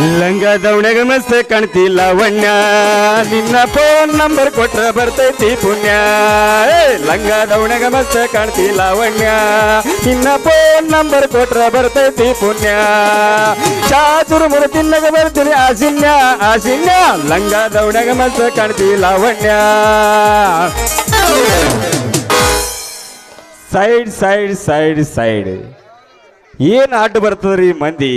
ಲಂಗ ದೌಣಗ ಮಸ್ತ್ ಕಾಣ್ತಿ ನಿನ್ನ ಫೋನ್ ನಂಬರ್ ಕೊಟ್ರ ಬರ್ತೈತಿ ಪುಣ್ಯ. ಲಂಗ ದೌಣಗ ಮಸ್ತ್ ಕಾಣ್ತಿ ಲಾವಣ್ಯ ನಿನ್ನ ಫೋನ್ ನಂಬರ್ ಕೊಟ್ರ ಬರ್ತೈತಿ ಪುಣ್ಯ. ಚಾತುರ ಮುರು ತಿನ್ನಗ ಬರ್ತೀನಿ ಆಸಿನ್ಯ. ಆಸಿನ್ಯ ಲಂಗ ದೌಣಗ ಮಸ್ತ್ ಕಾಣ್ತಿ Lavanya side side side side. ಏನು ಅಡ್ಡ ಬರ್ತದ್ರಿ ಮಂದಿ?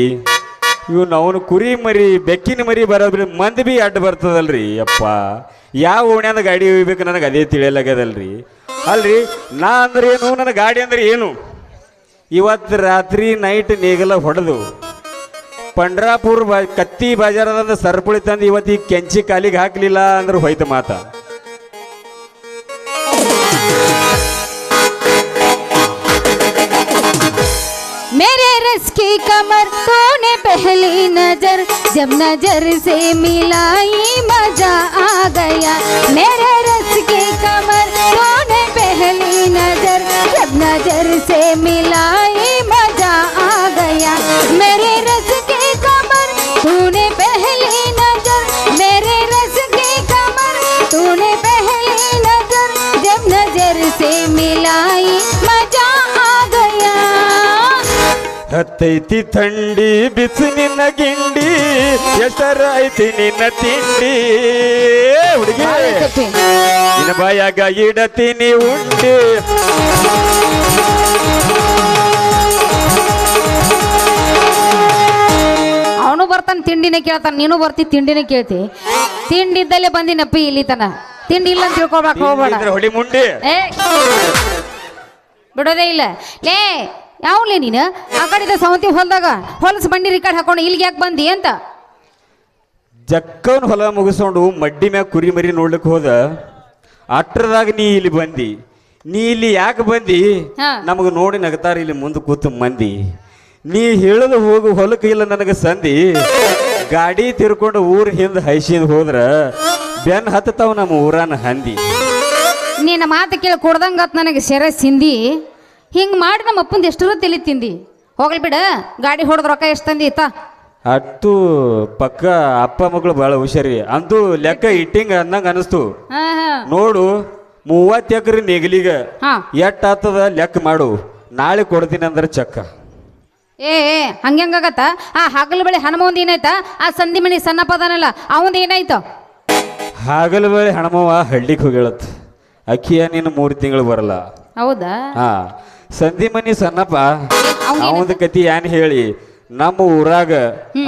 ಇವ್ನು ಅವನು ಕುರಿ ಮರಿ, ಬೆಕ್ಕಿನ ಮರಿ ಬರೋದ್ರಿ ಮಂದಿ ಬಿ ಅಡ್ಡ ಬರ್ತದಲ್ರಿ ಅಪ್ಪ ಯಾವ ಓಣ್ಯಾದ ಗಾಡಿ ಹೋಗ್ಬೇಕು ನನಗೆ ಅದೇ ತಿಳಿಯಲಾಗ್ಯದಲ್ರಿ ಅಲ್ರಿ, ನಾ ಅಂದ್ರೆ ಏನು? ನನ್ನ ಗಾಡಿ ಅಂದ್ರೆ ಏನು? ಇವತ್ತು ರಾತ್ರಿ ನೈಟ್ ನೇಗಲ ಹೊಡೆದು, ಪಂಡ್ರಾಪುರ್ ಬಾ, ಕತ್ತಿ ಬಾಜಾರದಂದ ಸರ್ಪುಳಿ ತಂದು ಇವತ್ತು ಈ ಕೆಂಚಿ ಕಾಲಿಗೆ ಹಾಕಲಿಲ್ಲ ಅಂದ್ರೆ ಹೋಯ್ತು ಮಾತಾ. मेरे रस की कमर तूने पहली नज़र, जब नज़र से मिलाई मज़ा आ गया। मेरे रस की कमर तूने पहली नज़र, जब नज़र से मिलाई ಹತ್ತೈತಿ ಥಂಡಿ ಬಿಸಿ ನಿನ್ನ ಗಿಂಡಿ ಹೆಸರಾಯ್ತಿ ನಿನ್ನ ತಿಂಡಿ. ಹುಡುಗಿ. ನಿನ್ನ ಬಾಯಾಗ ಇಡತೀನಿ ಉಂಡಿ. ಅವನು ಬರ್ತಾನೆ ತಿಂಡಿನೇ ಕೇಳ್ತಾನೆ ನೀನು ಬರ್ತಿ ತಿಂಡಿನೇ ಕೇಳ್ತಿ. ತಿಂಡಿ ಇದ್ದಲ್ಲೇ ಬಂದಿನಪ್ಪಿ ಇಲ್ಲಿ ತನ. ತಿಂಡಿ ಇಲ್ಲ ಅಂತ ತಿಳ್ಕೊಬೇಕು ಹೋಗ್ಬೇಡ. ಹೊಡಿ ಮುಂಡಿ. ಏ ಬಿಡೋದೇ ಇಲ್ಲ. ಲೇ ಯಾವ್ಲೇ ನೀನು? ಆ ಕಡೆದ ಸವಂತಿ ಹೊಲ್ದಾಗ ಹೊಲಸು ಬಂಡಿ ರಿಕಾರ್ಡ್ ಹಾಕೊಂಡು ಇಲ್ಲಿಗೆ ಯಾಕೆ ಬಂದಿ ಅಂತ? ಜಕ್ಕವನ್ ಹೊಲ ಮುಗಿಸ್ಕೊಂಡು ಮಡ್ಡಿ ಮ್ಯಾಗ ಕುರಿ ಮರಿ ನೋಡ್ಲಿಕ್ಕೆ ಹೋದ. ಅಟ್ರದಾಗ ನೀ ಇಲ್ಲಿ ಬಂದಿ. ನೀ ಇಲ್ಲಿ ಯಾಕೆ ಬಂದಿ? ಹಾ. ನಮಗೆ ನೋಡಿ ನಗತಾರ ಇಲ್ಲಿ ಮುಂದೆ ಕೂತು ಮಂದಿ. ನೀ ಹೇಳದು ಹೋಗು ಹೊಲಕ್ಕೆ ಇಲ್ಲ ನನಗೆ ಸಂದಿ. ಗಾಡಿ ತಿರ್ಕೊಂಡು ಊರ್ ಹಿಂದೆ ಹೈಸಿಂದ ಹೋದ್ರ ಬೆನ್ ಹತ್ತತಾವ ನಮ್ಮ ಊರಾನ ಹಂದಿ. ನಿನ್ನ ಮಾತು ಕೇಳಿ ಕೊಡ್ದಂಗತ್ ನನಗೆ ಸೆರೆ ಸಿಂದಿ ಹಿಂಗೆ ಮಾಡಿ ನಮ್ಮ ಅಪ್ಪಂದು ಎಷ್ಟರ ತಲೆ ತಿಂದಿ. ಹೋಗ್ಲಿ ಬಿಡ ಗಾಡಿ ಹೊಡೆದ್ ರೊಕ್ಕ ಎಷ್ಟು ತಂದಿ ತಾ ಅಟ್ಟು ಪಕ್ಕ ಅಪ್ಪ ಮಗಳು ಭಾಳ ಹುಷಾರಿ. ಅಂತೂ ಲೆಕ್ಕ ಇಟ್ಟಿಂಗ ಅಂದಂಗ ಅನಿಸ್ತು. ಹಾ ಹಾ. ನೋಡು ಮೂವತ್ತು ಎಕರೆ ನೆಗಲಿಗ ಹಾ. ಎಷ್ಟ್ ಆತದ ಲೆಕ್ಕ ಮಾಡು. ನಾಳೆ ಕೊಡ್ತೀನಿ ಅಂದ್ರೆ ಚಕ್ಕ. ಏ ಏ ಹಂಗ್ಯಾಂಗಾಗತ್ತ ಆ ಹಗಲು ಬಳಿ ಹನುಮಂದ್ ಏನಾಯ್ತ? ಆ ಸಂಧಿ ಮಣಿ ಸಣ್ಣಪ್ಪ ಅದಾನಲ್ಲ ಅವಂದ ಏನಾಯ್ತ? ಹಾಗಲ ಬಳಿ ಹಣಮವ್ವ ಹಳ್ಳಿಗೆ ಹೋಗಿಳತ್ ಅಕ್ಕಿಯ ನೀನು ಮೂರು ತಿಂಗಳು ಬರಲ್ಲ. ಹೌದಾ? ಹಾ. ಸಂಧಿ ಮನಿ ಸಣ್ಣಪ್ಪ ಅವನ ಅವಂದ ಕತಿ ಏನ್ ಹೇಳಿ ನಮ್ಮ ಊರಾಗ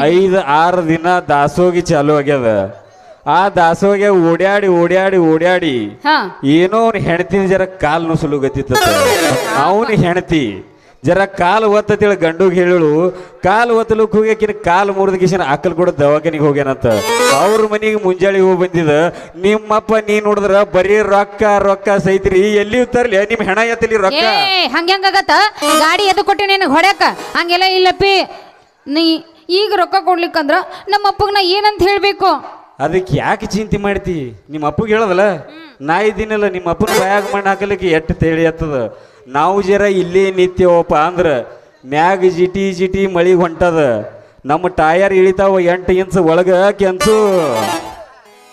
ಐದು ಆರು ದಿನ ದಾಸೋಗಿ ಚಾಲು ಆಗ್ಯದ. ಆ ದಾಸೋಗಿ ಓಡ್ಯಾಡಿ ಓಡ್ಯಾಡಿ ಓಡ್ಯಾಡಿ ಏನೋ ಅವ್ನ ಹೆಣ್ತಿನ ಜರ ಕಾಲ್ ನುಸುಲು ಗತಿತ್ತ ಅವನ ಹೆಣ್ತಿ ಜರ ಕಾಲು ಒತ್ತೇಳಿ ಗಂಡುಗೆ ಹೇಳಳು ಕಾಲು ಒತ್ತಲಕ್ ಹೋಗ್ಯಾಕಿನ ಕಾಲು ಮುರಿದ ಕಿಶನ್ ಆಕಲ್ ಕೂಡ ದವಾಖಾನಿಗೆ ಹೋಗ್ಯಾನಂತ. ಅವ್ರ ಮನೆಗೆ ಮುಂಜಾನೆ ಹೋಗಿ ಬಂದಿದ ನಿಮ್ಮಪ್ಪ ನೀ ನೋಡಿದ್ರ ಬರೀ ರೊಕ್ಕ ರೊಕ್ಕ ಸೈತ್ರಿ ಎಲ್ಲಿ ತರ್ಲಿ? ನಿಮ್ ಹೆಣ ಎತ್ತಲಿ ರೊಕ್ಕ. ಏ ಹಂಗ್ಯಾಂಗಾಗತ್ತ ಗಾಡಿ ಎದ್ದು ಕೊಟ್ಟಿ ನಿನಗೆ ಹೊಡ್ಯಾಕ? ಹಂಗೆಲ್ಲ ಇಲ್ಲಪ್ಪಿ. ನೀ ಈಗ ರೊಕ್ಕ ಕೊಡ್ಲಿಕ್ಕಂದ್ರ ನಮ್ಮ ಅಪ್ಪಗ್ ನಾ ಏನಂತ ಹೇಳ್ಬೇಕು? ಅದಕ್ಕೆ ಯಾಕೆ ಚಿಂತೆ ಮಾಡ್ತಿ? ನಿಮ್ಮ ಅಪ್ಪಗೆ ಹೇಳದಲ್ಲ ನಾ ಇದ್ದೀನಲ್ಲ ನಿಮ್ಮ ಅಪ್ಪನ ಬಾಯಾಗ ಮಣ್ಣು ಹಾಕಲಿಕ್ಕೆ ಎಟ್ಟು ತೇಳಿ ಎತ್ತದ? ನಾವು ಜರ ಇಲ್ಲೇ ನಿತ್ಯವಪ್ಪ ಅಂದ್ರೆ ಮ್ಯಾಗ ಜಿಟಿ ಜಿಟಿ ಮಳಿ ಹೊಂಟದ. ನಮ್ಮ ಟಯರ್ ಇಳಿತಾವ ಎಂಟು ಇಂಚ್ ಒಳಗ ಕೆಂಚು.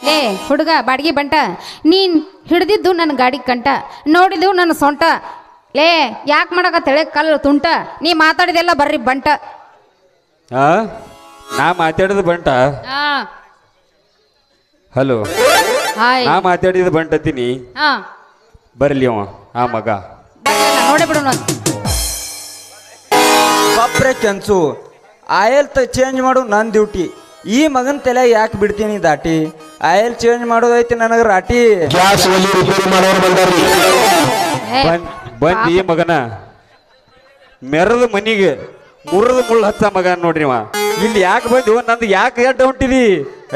ಲೇ ಹುಡುಗ ಬಾಡಿಗೆ ಬಂಟ. ನೀನ್ ಹಿಡಿದಿದ್ದು ನನ್ನ ಗಾಡಿ ಕಂಟ. ನೋಡಿದ್ದು ನನ್ನ ಸೊಂಟ. ಲೇ ಯಾಕೆ ಮಾಡಕತ್ತೇಳೆ ಕಲ್ಲು ತುಂಟ. ನೀ ಮಾತಾಡಿದೆಲ್ಲ ಬರ್ರಿ ಬಂಟ. ಆ? ನಾ ಮಾತಾಡಿದ ಬಂಟ? ಹಾ ಹಲೋ. ಹಾಯ್. ನಾ ಮಾತಾಡಿದ ಬಂಟತೀನಿ ಹಾ ಬರ್ಲಿ ಅವ ಆ ಮಗ. ನೋಡೇ ಬಿಡೋಣ. ಪಪ್ರೆ ಬಪ್ರೆ ಕೆನ್ಸು ಆಯಲ್ ತ ಚೇಂಜ್ ಮಾಡು ನನ್ನ ಡ್ಯೂಟಿ ಈ ಮಗನ ತಲೆ ಯಾಕೆ ಬಿಡ್ತೀನಿ ದಾಟಿ? ಆಯಲ್ ಚೇಂಜ್ ಮಾಡೋದೈತಿ ನನಗೆ ರಾಟಿ. ಗ್ಯಾಸ್ ಒಲಿ ರಿಪೇರಿ ಮಾಡೋರು ಬಂದಾರಿ ಏ, ಬಂದ್ ಈ ಮಗನ. ಮೆರದ ಮನಿಗೆ ಮುರದ ಮುಳ್ಳು ಹಚ್ಚ ಮಗ ನೋಡ್ರಿ ಅವ ಇಲ್ಲಿ ಯಾಕೆ ಬಂದು ನಂದು ಯಾಕೆ ಎಡ್ಡ ಹೊಂಟಿದಿ?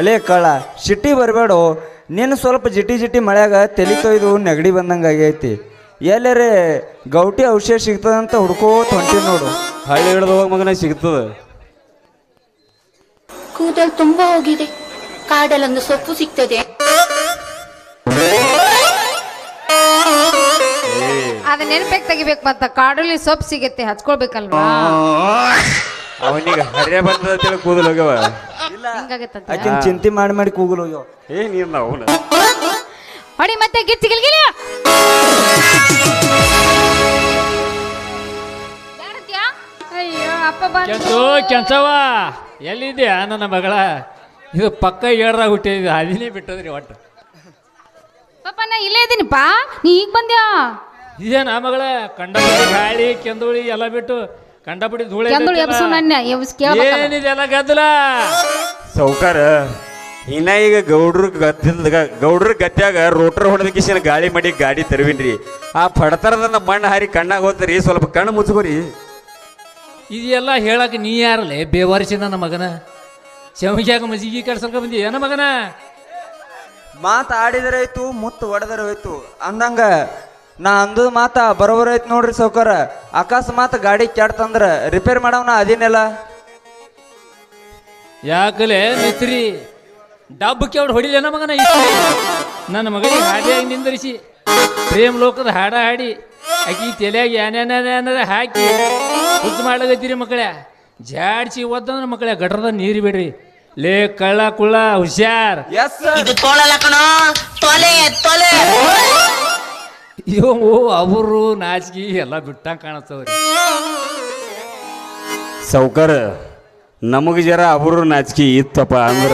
ಅಲೇ ಕಳ ಸಿಟಿ ಬರಬೇಡು. ನೀನು ಸ್ವಲ್ಪ ಜಿಟಿ ಜಿಟಿ ಮಳೆಯಾಗ ತಲೆ ತೊಯ್ದು ನೆಗಡಿ ಬಂದಂಗೆ ಆಗೈತಿ. ಎಲ್ಲರೇ ಗೌಟಿ ಔಷಧ ಸಿಗ್ತದಂತ ಹುಡ್ಕೋತ ಹೊಂಟಿವಿ ನೋಡು. ಹಳ್ಳಿ ಹಿಡ್ದು ಹೋಗ ಮಗನ ಸಿಗ್ತದ. ಕೂದಲು ತುಂಬಾ ಹೋಗಿದೆ. ಕಾಡಲೊಂದು ಸೊಪ್ಪು ಸಿಗ್ತದೆ. ಅದ ನೆನಪಕ್ಕೆ ತೆಗಿಬೇಕು ಮತ್ತ. ಕಾಡಲ್ಲಿ ಸೊಪ್ಪು ಸಿಗುತ್ತೆ ಹಚ್ಕೊಳ್ಬೇಕಲ್ವಾ? ಅವನಿಗೆ ಹರ್ಯ ಬಂದದ ತಿಳಿ ಕೂದಲು ಹೋಗ್ಯವ. ಹಿಂಗಾಗತ್ತಂತ. ಆಕಿನ ಚಿಂತೆ ಮಾಡಿ ಮಾಡಿ ಕೂಗಲು ಹೋಗ್ಯಾವ. ಏ ನೀನ್ ಅವನು. ಹೊಡಿ ಮತ್ತೆ ಗಿಚ್ಚಿ ಕೆಂಚು ಕೆಂಚವ್ವ ಎಲ್ಲಿದ್ಯಾ ನನ್ನ ಮಗಳ? ಇದು ಪಕ್ಕ ಏಳ್ರಾಗ ಹುಟ್ಟಿದ ಅದಿನೇ ಬಿಟ್ಟದ್ರಿ ಒಟ್ಟು. ಪಾಪ ನಾ ಇಲ್ಲೇ ಪಾ ನೀ ಈಗ ಬಂದ್ಯಾ? ಇದೇನ ಮಗಳ ಕಂಡಪಡಿ ಗಾಳಿ ಕೆಂದುಳಿ ಎಲ್ಲ ಬಿಟ್ಟು ಕಂಡಪಡಿ ಧೂಳೆ ಕೆಂದುಳು ಎಬ್ಸು ನನ್ನ ಎಬ್ಸ್ ಕೇಳ್ಬೇಕಲ್ಲ. ಏನಿದೆ ಎಲ್ಲ ಗದ್ದಲ? ಸೌಕಾರ ಇನ್ನ ಈಗ ಗೌಡ್ರ ಗದ್ದಿಂದ ಗೌಡ್ರ ಗತ್ಯಾಗ ರೋಟರ್ ಹೊಡೆದಕ್ಕಿಸಿನ ಗಾಳಿ ಮಾಡಿ ಗಾಡಿ ತರುವಿನ್ರಿ. ಆ ಪಡತರದ ಮಣ್ಣು ಹಾರಿ ಕಣ್ಣಾಗ ಹೋದ್ರಿ ಸ್ವಲ್ಪ ಕಣ್ಣು ಮುಚ್ಕೋರಿ. ಇದೆಲ್ಲ ಹೇಳಕ್ಕೆ ನೀ ಯಾರಲ್ಲೇ? ಬೇವರ್ಸಿ ನನ್ನ ಮಗನ. ಶಮಿಗ್ಯಾಗ ಮಜಿಗಿ ಕಡ್ಸಲ್ಕ ಬಂದಿ ಏನ ಮಗನ? ಮಾತು ಆಡಿದರೆ ಆಯ್ತು ಮುತ್ತು ಹೊಡೆದರೆ ಹೋಯ್ತು. ಅಂದಂಗ ನಾ ಅಂದದ ಮಾತ ಬರೋಬರ ಐತ್ ನೋಡ್ರಿ ಸೌಕರ. ಅಕಸ್ಮಾತ್ ಗಾಡಿ ಕೆಡ್ತಂದ್ರ ರಿಪೇರ್ ಮಾಡವನ ಅದೇನೆಲ್ಲ. ಯಾಕಲೆ ಮಿಸ್ತ್ರಿ ಡಬ್ಬಕ್ಕೆ ಅವ್ರು ಹೊಡಿಲೇನ ಮಗನ? ನನ್ನ ಮಗನಿಗೆ ಹಾಡಿಯಾಗಿ ನಿಂದರಿಸಿ. ಪ್ರೇಮ್ ಲೋಕದ ಹಾಡ ಹಾಡಿ ಅಕ್ಕಿ ತಲೆಯಾಗಿ ಏನೇನೇನಾರ ಹಾಕಿ ಹುಚ್ಚು ಮಾಡ್ಲಾಗತ್ತೀರಿ ಮಕ್ಕಳೇ. ಜಾಡ್ಸಿ ಒದ್ದಂದ್ರೆ ಮಕ್ಕಳೇ ಗಟ್ರದ ನೀರು ಬಿಡ್ರಿ. ಲೇ ಕಳ್ಳ ಕುಳ್ಳ ಹುಷಾರ್. ಇವು ಅವರು ನಾಚಿಕೆ ಎಲ್ಲ ಬಿಟ್ಟಂಗೆ ಕಾಣಿಸ್ತವ್ರಿ ಸೌಕರ್ ನಮಗೆ ಜರ ಅವರು ನಾಚಿಕೆ ಇತ್ತಪ್ಪ ಅಂದ್ರ.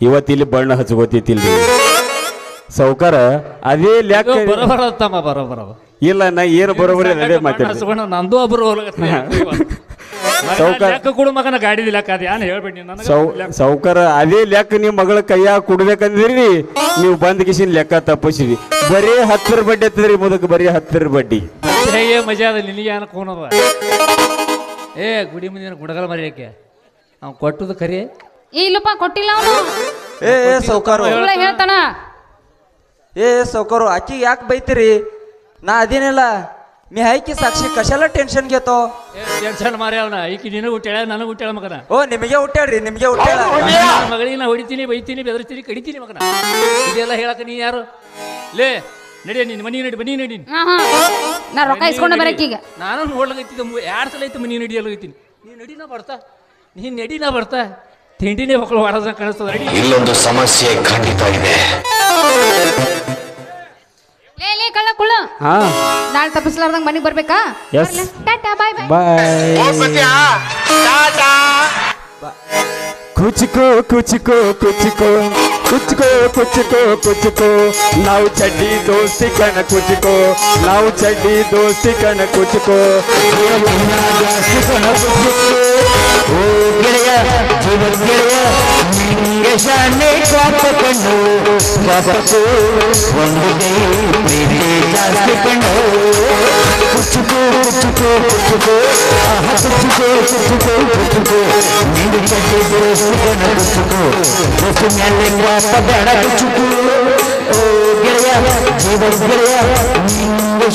ಇವತ್ತಿಲ್ಲಿ ಬಣ್ಣ ಹಚ್ಕೋತಿತ್ತಿಲ್ಲಿ ಸೌಕರ ಅದೇ ಲೆಕ್ಕ ಬರೋಬರ ತಮ್ಮ ಬರೋಬರ ಇಲ್ಲ ನಾ ಏನು ಬರೋಬರಿ ಅದೇ ಮಾತಾಡ್ತೀನಿ ನಂದು ಒಬ್ಬರು ಸೌಕರ್- ಕೊಡು ಮಗನ ಗಾಡಿ ಲೆಕ್ಕ ಅದ. ಏನ್ ಹೇಳ್ಬೇಡಿ ಸೌ ನನಗೆ ಸೌಕರ ಅದೇ ಲೆಕ್ಕ ನಿಮ್ಮ ಮಗಳ ಕೈಯಾಗ ಕೊಡ್ಬೇಕಂದ್ರಿ. ನೀವು ಬಂದ್ ಕಿಸಿನ ಲೆಕ್ಕ ತಪ್ಪಿಸಿರಿ. ಬರೀ ಹತ್ತರ ಬಡ್ಡಿ ಹತ್ತದ್ರಿ ಮುದಕ್ ಬರೀ ಹತ್ತರ ಬಡ್ಡಿ. ಏ ಮಜಾ ಅದ ನಿನಗೆ ಏನ ಕೋನದ ಏ ಗುಡಿ ಮುಂದಿನ ಗುಡಗಲ ಮರಿಯಕ್ಕೆ ಅವ್ನು ಕೊಟ್ಟದು ಖರಿ ಏ ಇಲ್ಲಪ್ಪ ಕೊಟ್ಟಿಲ್ಲ ಅವನು. ಏ ಏ ಸೌಕಾರು. ಸುಳ್ಳ ಹೇಳ್ತಾನ. ಏ ಸೌಕಾರು ಆಕಿ ಯಾಕೆ ಬೈತೀರಿ? ನಾ ಅದೇನಿಲ್ಲ. ನೀ ಹೈಕಿ ಸಾಕ್ಷಿ ಕಶೆಲ್ಲ ಟೆನ್ಷನ್ ಗೆತೋ ಟೆನ್ಷನ್ ಮಾರಿ ಅವನ. ಈಕಿ ನಿನಗೆ ಹುಟ್ಟ್ಯಾಳ ನನಗೆ ಹುಟ್ಟ್ಯಾಳ ಮಗನ. ಓ ನಿಮಗೆ ಹುಟ್ಟ್ಯಾಡ್ರಿ ನಿಮಗೆ ಹುಟ್ಟ್ಯಾಳ. ನನ್ನ ಮಗಳಿಗೆ ನಾ ಹೊಡಿತೀನಿ ಬೈತೀನಿ ಬೆದರ್ತೀನಿ ಕಡಿತೀನಿ ಮಗನ. ಇದೆಲ್ಲ ಹೇಳಕ್ಕೆ ನೀ ಯಾರು? ಲೇ ನಡಿ ನೀನು ಮನಿ ನಡಿ ಮನಿ ನಡಿ. ನಾ ರೊಕ್ಕ ಇಸ್ಕೊಂಡ ಬರಕ್ಕೀಗ ನಾನು ನೋಡ್ಲಾಗೈತಿ ಎರಡು ಸಲ ಐತಿ ಮನಿ ನಡಿಯಲಾಗೈತೀನಿ ನೀ ನಡಿನ ಬರ್ತಾ? ನೀ ನಡಿನ ಬರ್ತಾ? ತಿಂಡಿನೇ ಮಕ್ಕಳು ಹೊಡೆದ ಕಾಣಿಸ್ತದ. ಇಲ್ಲೊಂದು ಸಮಸ್ಯೆ ಖಂಡಿತ ಇದೆ. ಲೇ ಲೇ ಕಳ್ಳ ಕುಳ್ಳ. ಹಾ. ನಾಳೆ ತಪ್ಪಿಸ್ಲಾರ್ದಂಗ ಮನೆಗೆ ಬರ್ಬೇಕಾ? Yes. ಬರ್ಲಾ? ಟಾಟಾ ಬಾಯ್ ಬಾಯ್. ಬಾಯ್. ಕುಚಿಕೋ ಕುಚಿಕೋ ಕುಚಿಕೋ ಕುಚಿಕೋ ಕುಚಿಕೋ ಕುಚ್ಕೋ ನಾವು ಚಡ್ಡಿ ದೋಸ್ತಿ ಕಣ ಕುಚಿಕೋ ನಾವು ಚಡ್ಡಿ ದೋಸ್ತಿ ಕಣ ಕುಚಿಕೋ ಜಾಸ್ತಿ ಕಣ ಕುಚ್ಕೋ ಓ ಗೆಳೆಯ ಜೀವನ ಗೆಳೆಯ ನಿಂಗೆ ಶಾನೆ ಪಾಪ ಕಣ್ಣು ಪಾಪಕ್ಕೂ ಒಂದು ಕೈ ಪ್ರೀತಿ ಜಾಸ್ತಿ ಕಣ್ಣು ಕುಚ್ಚುಕೋ ಕುಚ್ಚುಕೋ ಕುಚ್ಚುಕೋ ಆಹ ಕುಚ್ಚುಕೋ ಕುಚ್ಚುಕೋ ಕುಚ್ಚುಕೋ ನಿಂದು ಚಡ್ಡಿ ದೋಸ್ತಿ ಕಣ ಕುಚ್ಚುಕೋ ದೋಸ್ತಿ ಮೇಲೆ ಪಾಪ ಬೇಡ ಕುಚ್ಚುಕೋ ಓ ಗೆಳೆಯ ಜೀವನ ಗೆಳೆಯ ನಿಂಗೆ